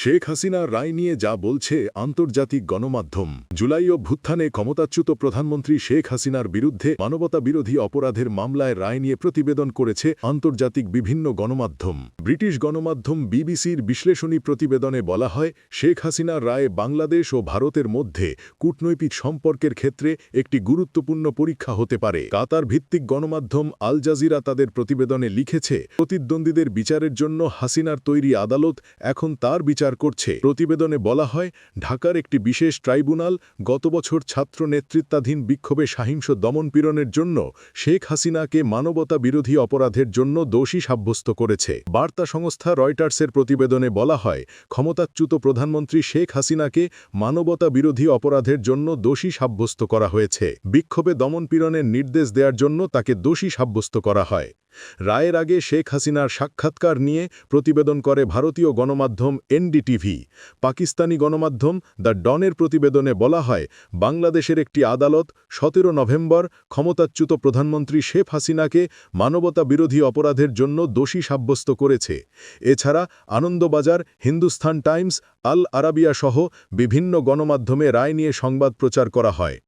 শেখ হাসিনার রায় নিয়ে যা বলছে আন্তর্জাতিক গণমাধ্যম। জুলাই অভ্যুত্থানে ক্ষমতাচ্যুত প্রধানমন্ত্রী শেখ হাসিনার বিরুদ্ধে মানবতা বিরোধী অপরাধের মামলায় রায় নিয়ে প্রতিবেদন করেছে আন্তর্জাতিক বিভিন্ন গণমাধ্যম। ব্রিটিশ গণমাধ্যম বিবিসির বিশ্লেষণী প্রতিবেদনে বলা হয়, শেখ হাসিনার রায় বাংলাদেশ ও ভারতের মধ্যে কূটনৈতিক সম্পর্কের ক্ষেত্রে একটি গুরুত্বপূর্ণ পরীক্ষা হতে পারে। কাতার ভিত্তিক গণমাধ্যম আল জাজিরা তাদের প্রতিবেদনে লিখেছে, প্রতিদ্বন্দ্বীদের বিচারের জন্য হাসিনার তৈরি আদালত এখন তার বিচার করছে। প্রতিবেদনে বলা হয়, ঢাকার একটি বিশেষ ট্রাইব্যুনাল গত বছর ছাত্র নেতৃত্বাধীন বিক্ষোভে সহিংস দমনপীড়নের জন্য শেখ হাসিনাকে মানবতা বিরোধী অপরাধের জন্য দোষী সাব্যস্ত করেছে। বার্তা সংস্থা রয়টার্সের প্রতিবেদনে বলা হয়, ক্ষমতাচ্যুত প্রধানমন্ত্রী শেখ হাসিনাকে মানবতা বিরোধী অপরাধের জন্য দোষী সাব্যস্ত করা হয়েছে। বিক্ষোভে দমনপীড়নের নির্দেশ দেওয়ার জন্য তাকে দোষী সাব্যস্ত করা হয়। রায়ের আগে শেখ হাসিনার সাক্ষাৎকার নিয়ে প্রতিবেদন করে ভারতীয় গণমাধ্যম এনডিটিভি। পাকিস্তানি গণমাধ্যম দ্য ডনের প্রতিবেদনে বলা হয়, বাংলাদেশের একটি আদালত সতেরো নভেম্বর ক্ষমতাচ্যুত প্রধানমন্ত্রী শেখ হাসিনাকে মানবতা বিরোধী অপরাধের জন্য দোষী সাব্যস্ত করেছে। এছাড়া Anandabazar Hindustan Times, Al Arabiya সহ বিভিন্ন গণমাধ্যমে রায় নিয়ে সংবাদ প্রচার করা হয়।